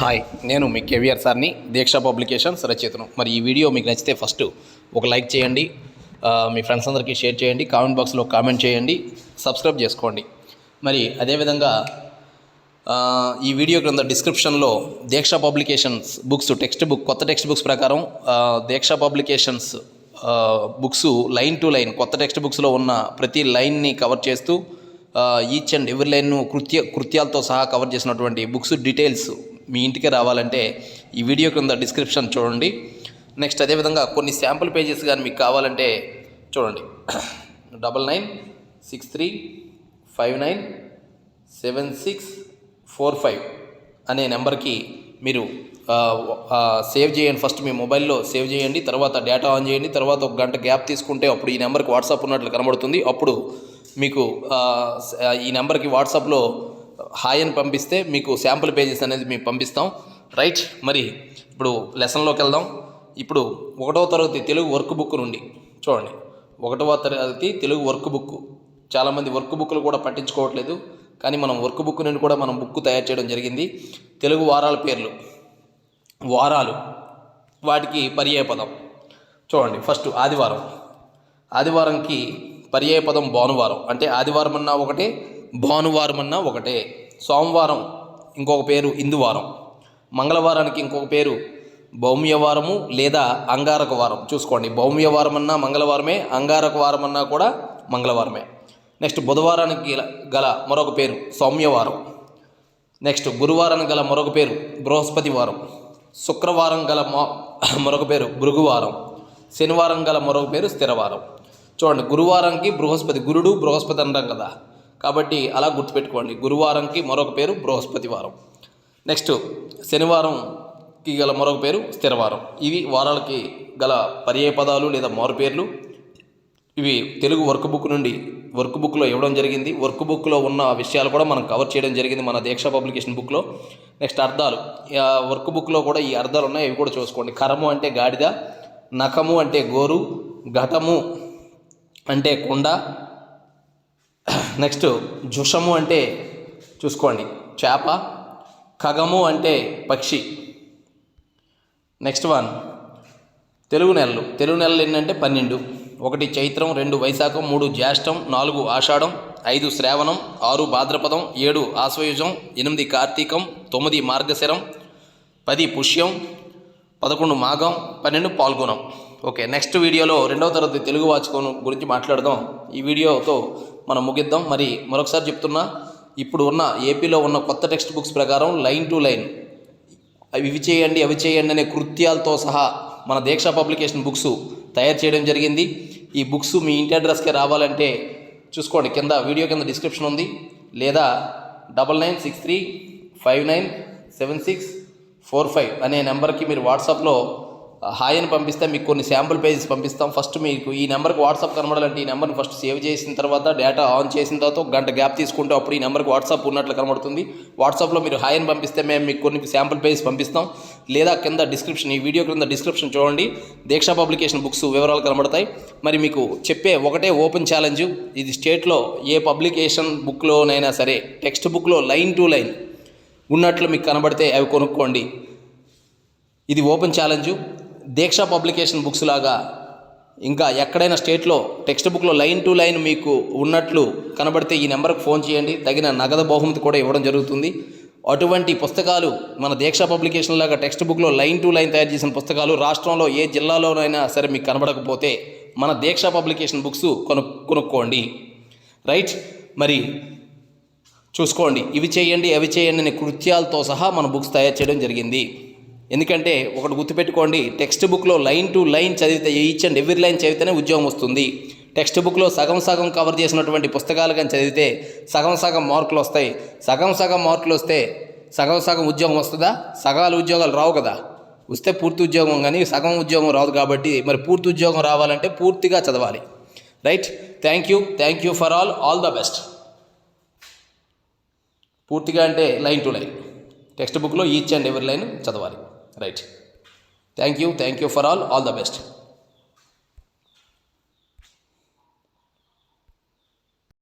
Hi నేను మీ కేవీఆర్ సార్ని దీక్ష publications రచయితను. మరి ఈ వీడియో మీకు నచ్చితే ఫస్ట్ ఒక లైక్ చేయండి మీ ఫ్రెండ్స్ అందరికీ షేర్ చేయండి కామెంట్ బాక్స్లో కామెంట్ చేయండి సబ్స్క్రైబ్ చేసుకోండి. మరి అదేవిధంగా ఈ వీడియో క్రింద డిస్క్రిప్షన్లో Deeksha publications books text book కొత్త టెక్స్ట్ బుక్స్ ప్రకారం Deeksha publications books line to line కొత్త టెక్స్ట్ బుక్స్లో ఉన్న ప్రతి లైన్ని కవర్ చేస్తూ ఈచ్ అండ్ ఎవరి లైన్ కృత్య కృత్యాలతో సహా కవర్ చేసినటువంటి బుక్స్ డీటెయిల్స్ మీ ఇంటికి రావాలంటే ఈ వీడియో క్రింద డిస్క్రిప్షన్ చూడండి. నెక్స్ట్ అదేవిధంగా కొన్ని శాంపుల్ పేజెస్ కానీ మీకు కావాలంటే చూడండి. Double nine six three five nine seven six four five అనే నెంబర్కి మీరు సేవ్ చేయండి. ఫస్ట్ మీ మొబైల్లో సేవ్ చేయండి. తర్వాత డేటా ఆన్ చేయండి. తర్వాత ఒక గంట గ్యాప్ తీసుకుంటే అప్పుడు ఈ నెంబర్కి వాట్సాప్ ఉన్నట్లు కనబడుతుంది. అప్పుడు మీకు ఈ నెంబర్కి వాట్సాప్లో హాయ్ అని పంపిస్తే మీకు శాంపుల్ పేజెస్ అనేది మేము పంపిస్తాం. రైట్ మరి ఇప్పుడు లెసన్లోకి వెళ్దాం. ఇప్పుడు ఒకటవ తరగతి తెలుగు వర్క్ బుక్ నుండి చూడండి. ఒకటవ తరగతి తెలుగు వర్క్ బుక్. చాలామంది వర్క్ బుక్లు కూడా పట్టించుకోవట్లేదు కానీ మనం వర్క్ బుక్ నుండి కూడా మనం బుక్ తయారు చేయడం జరిగింది. తెలుగు వారాల పేర్లు. వారాలు. వాటికి పర్యాయపదం చూడండి ఫస్ట్ ఆదివారం. ఆదివారంకి పర్యాయ పదం భానువారం. అంటే ఆదివారం అన్నా ఒకటే భానువారం అన్నా ఒకటే. సోమవారం ఇంకొక పేరు ఇందువారం. మంగళవారానికి ఇంకొక పేరు భౌమ్యవారము లేదా అంగారక వారం చూసుకోండి భౌమ్యవారం అన్నా మంగళవారమే అంగారక వారం అన్నా కూడా మంగళవారమే. నెక్స్ట్ బుధవారానికి గల- మరొక పేరు సౌమ్యవారం. నెక్స్ట్ గురువారానికి గల మరొక పేరు బృహస్పతి వారం శుక్రవారం గల మరొక పేరు భృగువారం. శనివారం గల మరొక పేరు స్థిరవారం. చూడండి గురువారంకి బృహస్పతి గురుడు బృహస్పతి అంటాం కదా. కాబట్టి అలా గుర్తుపెట్టుకోండి గురువారంకి మరొక పేరు బృహస్పతి వారం. నెక్స్ట్ శనివారంకి గల మరొక పేరు స్థిరవారం ఇవి వారాలకి గల పర్యాయ పదాలు లేదా మారు పేర్లు. ఇవి తెలుగు వర్క్ బుక్ నుండి వర్క్ బుక్లో ఇవ్వడం జరిగింది. వర్క్ బుక్లో ఉన్న విషయాలు కూడా మనం కవర్ చేయడం జరిగింది మన దీక్ష పబ్లికేషన్ బుక్లో. నెక్స్ట్ అర్థాలు. వర్క్ బుక్లో కూడా ఈ అర్థాలు ఉన్నాయి ఇవి కూడా చూసుకోండి. కరము అంటే గాడిద నఖము అంటే గోరు ఘటము అంటే కుండ నెక్స్ట్ జుషము అంటే చూసుకోండి చేప ఖగము అంటే పక్షి. నెక్స్ట్ వన్ తెలుగు నెలలు. తెలుగు నెలలు ఏంటంటే పన్నెండు. ఒకటి చైత్రం రెండు వైశాఖం మూడు జ్యేష్టం నాలుగు ఆషాఢం ఐదు శ్రావణం ఆరు భాద్రపదం ఏడు ఆశ్వయుజం ఎనిమిది కార్తీకం తొమ్మిది మార్గశిరం పది పుష్యం పదకొండు మాఘం పన్నెండు పాల్గొనం. ఓకే నెక్స్ట్ వీడియోలో రెండవ తరగతి తెలుగు వాచకం గురించి మాట్లాడదాం. ఈ వీడియోతో మనం ముగిద్దాం. మరి మరొకసారి చెప్తున్నా ఇప్పుడు ఉన్న ఏపీలో ఉన్న కొత్త టెక్స్ట్ బుక్స్ ప్రకారం లైన్ టు లైన్. అవి ఇవి చేయండి అవి చేయండి అనే కృత్యాలతో సహా మన దీక్ష పబ్లికేషన్ బుక్స్ తయారు చేయడం జరిగింది. ఈ బుక్స్ మీ ఇంటి అడ్రస్కే రావాలంటే చూసుకోండి కింద వీడియో కింద డిస్క్రిప్షన్ ఉంది. లేదా double nine six three five nine seven six four five అనే నెంబర్కి మీరు వాట్సాప్లో హాయ్ అని పంపిస్తే మీకు కొన్ని శాంపుల్ పేజెస్ పంపిస్తాం. ఫస్ట్ మీకు ఈ నెంబర్కి వాట్సాప్ కనబడాలంటే ఈ నెంబర్ని ఫస్ట్ సేవ్ చేసిన తర్వాత డేటా ఆన్ చేసిన తర్వాత గంట గ్యాప్ తీసుకుంటే అప్పుడు ఈ నెంబర్కి వాట్సాప్ ఉన్నట్లు కనబడుతుంది. వాట్సాప్లో మీరు హాయ్ అని పంపిస్తే మేము మీకు కొన్ని శాంపుల్ పేజెస్ పంపిస్తాం. లేదా కింద డిస్క్రిప్షన్ ఈ వీడియో క్రింద డిస్క్రిప్షన్ చూడండి. దీక్షా పబ్లికేషన్ బుక్స్ వివరాలు కనబడతాయి. మరి మీకు చెప్పే ఒకటే ఓపెన్ ఛాలెంజ్ ఇది స్టేట్లో ఏ పబ్లికేషన్ బుక్లోనైనా సరే టెక్స్ట్ బుక్లో లైన్ టు లైన్ ఉన్నట్లు మీకు కనబడితే అవి కొనుక్కోండి. ఇది open challenge. Deeksha publication books లాగా ఇంకా ఎక్కడైనా స్టేట్లో టెక్స్ట్ బుక్లో లైన్ టు లైన్ మీకు ఉన్నట్లు కనబడితే ఈ నెంబర్కి ఫోన్ చేయండి. తగిన నగదు బహుమతి కూడా ఇవ్వడం జరుగుతుంది. అటువంటి పుస్తకాలు మన దీక్ష పబ్లికేషన్ లాగా టెక్స్ట్ బుక్లో లైన్ టు లైన్ తయారు చేసిన పుస్తకాలు రాష్ట్రంలో ఏ జిల్లాలోనైనా సరే మీకు కనబడకపోతే మన దీక్ష పబ్లికేషన్ బుక్స్ కొను కొనుక్కోండి. రైట్? మరి చూసుకోండి. ఇవి చేయండి అవి చేయండి అనే కృత్యాలతో సహా మన బుక్స్ తయారు చేయడం జరిగింది. ఎందుకంటే ఒకటి గుర్తుపెట్టుకోండి టెక్స్ట్ బుక్లో లైన్ టు లైన్ చదివితే ఈచ్ అండ్ ఎవ్రీ లైన్ చదివితేనే ఉద్యోగం వస్తుంది. టెక్స్ట్ బుక్లో సగం సగం కవర్ చేసినటువంటి పుస్తకాలు కానీ చదివితే సగం సగం మార్కులు వస్తాయి. సగం సగం మార్కులు వస్తే సగం సగం ఉద్యోగం వస్తుందా? సగాలు ఉద్యోగాలు రావు కదా. వస్తే పూర్తి ఉద్యోగం కానీ సగం ఉద్యోగం రాదు కాబట్టి మరి పూర్తి ఉద్యోగం రావాలంటే పూర్తిగా చదవాలి. Right thank you thank you for all all the best పూర్తిగా అంటే లైన్ టు లైన్ టెక్స్ట్ బుక్లో ఈచ్ అండ్ ఎవరి లైన్ చదవాలి. right. Thank you. Thank you for all. All the best.